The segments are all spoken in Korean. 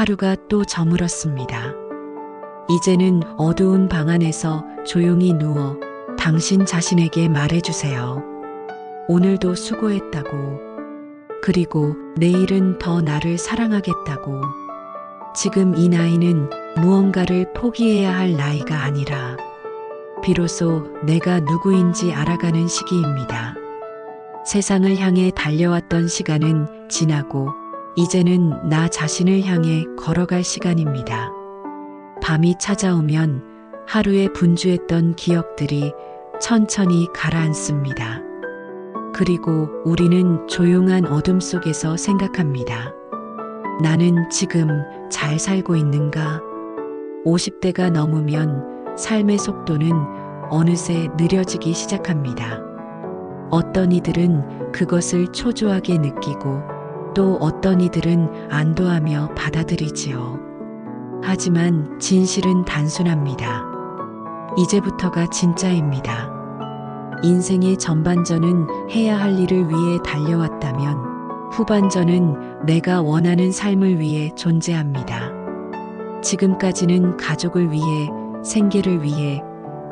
하루가 또 저물었습니다. 이제는 어두운 방 안에서 조용히 누워 당신 자신에게 말해주세요. 오늘도 수고했다고. 그리고 내일은 더 나를 사랑하겠다고. 지금 이 나이는 무언가를 포기해야 할 나이가 아니라 비로소 내가 누구인지 알아가는 시기입니다. 세상을 향해 달려왔던 시간은 지나고 이제는 나 자신을 향해 걸어갈 시간입니다. 밤이 찾아오면 하루에 분주했던 기억들이 천천히 가라앉습니다. 그리고 우리는 조용한 어둠 속에서 생각합니다. 나는 지금 잘 살고 있는가? 50대가 넘으면 삶의 속도는 어느새 느려지기 시작합니다. 어떤 이들은 그것을 초조하게 느끼고 또 어떤 이들은 안도하며 받아들이지요. 하지만 진실은 단순합니다. 이제부터가 진짜입니다. 인생의 전반전은 해야 할 일을 위해 달려왔다면 후반전은 내가 원하는 삶을 위해 존재합니다. 지금까지는 가족을 위해, 생계를 위해,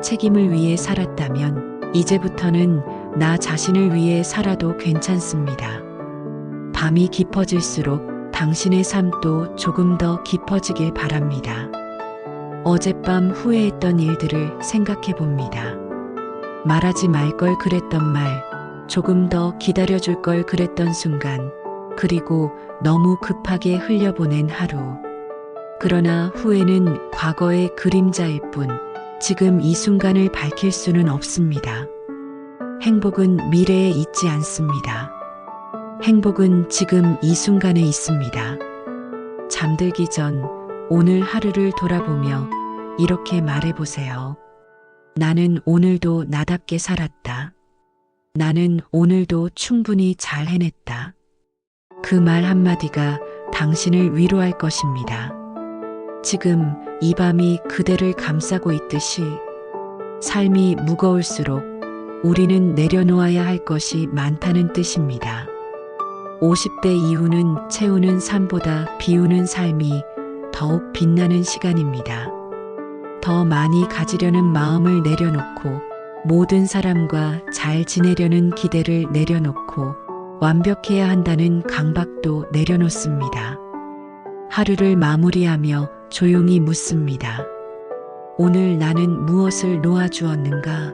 책임을 위해 살았다면 이제부터는 나 자신을 위해 살아도 괜찮습니다. 밤이 깊어질수록 당신의 삶도 조금 더 깊어지길 바랍니다. 어젯밤 후회했던 일들을 생각해 봅니다. 말하지 말 걸 그랬던 말, 조금 더 기다려줄 걸 그랬던 순간, 그리고 너무 급하게 흘려보낸 하루. 그러나 후회는 과거의 그림자일 뿐, 지금 이 순간을 밝힐 수는 없습니다. 행복은 미래에 있지 않습니다. 행복은 지금 이 순간에 있습니다. 잠들기 전 오늘 하루를 돌아보며 이렇게 말해보세요. 나는 오늘도 나답게 살았다. 나는 오늘도 충분히 잘 해냈다. 그 말 한마디가 당신을 위로할 것입니다. 지금 이 밤이 그대를 감싸고 있듯이 삶이 무거울수록 우리는 내려놓아야 할 것이 많다는 뜻입니다. 50대 이후는 채우는 삶보다 비우는 삶이 더욱 빛나는 시간입니다. 더 많이 가지려는 마음을 내려놓고 모든 사람과 잘 지내려는 기대를 내려놓고 완벽해야 한다는 강박도 내려놓습니다. 하루를 마무리하며 조용히 묻습니다. 오늘 나는 무엇을 놓아주었는가?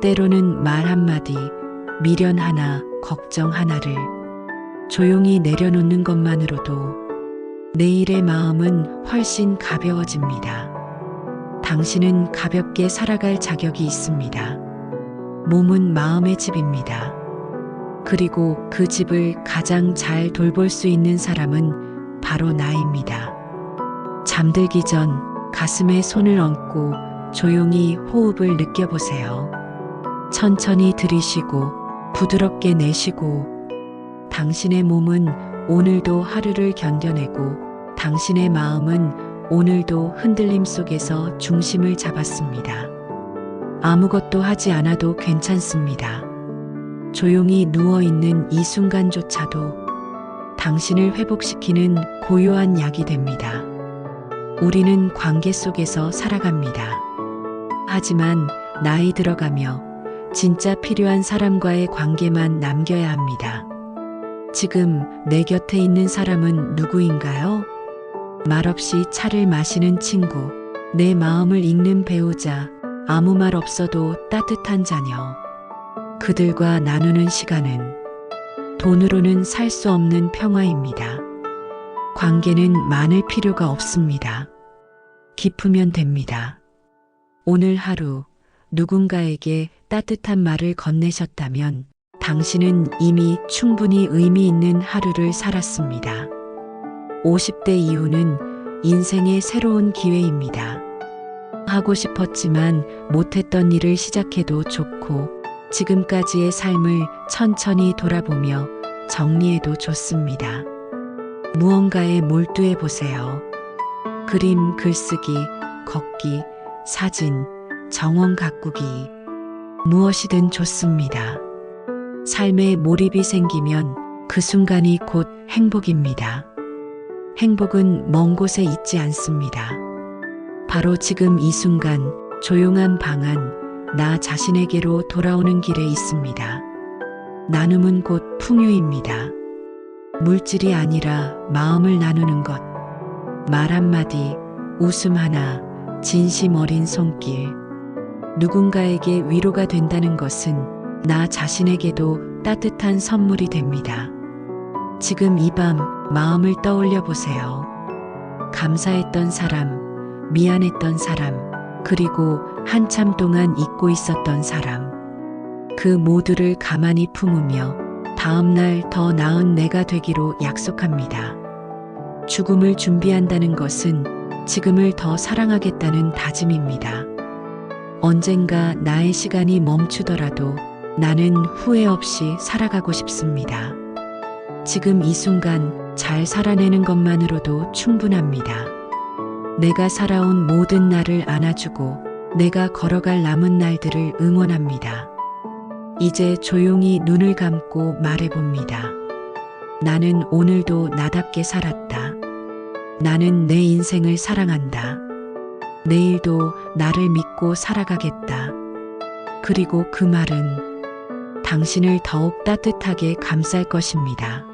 때로는 말 한마디, 미련 하나, 걱정 하나를 조용히 내려놓는 것만으로도 내일의 마음은 훨씬 가벼워집니다. 당신은 가볍게 살아갈 자격이 있습니다. 몸은 마음의 집입니다. 그리고 그 집을 가장 잘 돌볼 수 있는 사람은 바로 나입니다. 잠들기 전 가슴에 손을 얹고 조용히 호흡을 느껴보세요. 천천히 들이쉬고 부드럽게 내쉬고 당신의 몸은 오늘도 하루를 견뎌내고 당신의 마음은 오늘도 흔들림 속에서 중심을 잡았습니다. 아무것도 하지 않아도 괜찮습니다. 조용히 누워있는 이 순간조차도 당신을 회복시키는 고요한 약이 됩니다. 우리는 관계 속에서 살아갑니다. 하지만 나이 들어가며 진짜 필요한 사람과의 관계만 남겨야 합니다. 지금 내 곁에 있는 사람은 누구인가요? 말없이 차를 마시는 친구, 내 마음을 읽는 배우자, 아무 말 없어도 따뜻한 자녀. 그들과 나누는 시간은 돈으로는 살 수 없는 평화입니다. 관계는 많을 필요가 없습니다. 깊으면 됩니다. 오늘 하루 누군가에게 따뜻한 말을 건네셨다면 당신은 이미 충분히 의미 있는 하루를 살았습니다. 50대 이후는 인생의 새로운 기회입니다. 하고 싶었지만 못했던 일을 시작해도 좋고 지금까지의 삶을 천천히 돌아보며 정리해도 좋습니다. 무언가에 몰두해 보세요. 그림, 글쓰기, 걷기, 사진, 정원 가꾸기, 무엇이든 좋습니다. 삶에 몰입이 생기면 그 순간이 곧 행복입니다. 행복은 먼 곳에 있지 않습니다. 바로 지금 이 순간 조용한 방 안 나 자신에게로 돌아오는 길에 있습니다. 나눔은 곧 풍요입니다. 물질이 아니라 마음을 나누는 것. 말 한마디, 웃음 하나, 진심 어린 손길. 누군가에게 위로가 된다는 것은 나 자신에게도 따뜻한 선물이 됩니다. 지금 이 밤 마음을 떠올려 보세요. 감사했던 사람, 미안했던 사람, 그리고 한참 동안 잊고 있었던 사람. 그 모두를 가만히 품으며 다음날 더 나은 내가 되기로 약속합니다. 죽음을 준비한다는 것은 지금을 더 사랑하겠다는 다짐입니다. 언젠가 나의 시간이 멈추더라도 나는 후회 없이 살아가고 싶습니다. 지금 이 순간 잘 살아내는 것만으로도 충분합니다. 내가 살아온 모든 날을 안아주고 내가 걸어갈 남은 날들을 응원합니다. 이제 조용히 눈을 감고 말해봅니다. 나는 오늘도 나답게 살았다. 나는 내 인생을 사랑한다. 내일도 나를 믿고 살아가겠다. 그리고 그 말은 당신을 더욱 따뜻하게 감쌀 것입니다.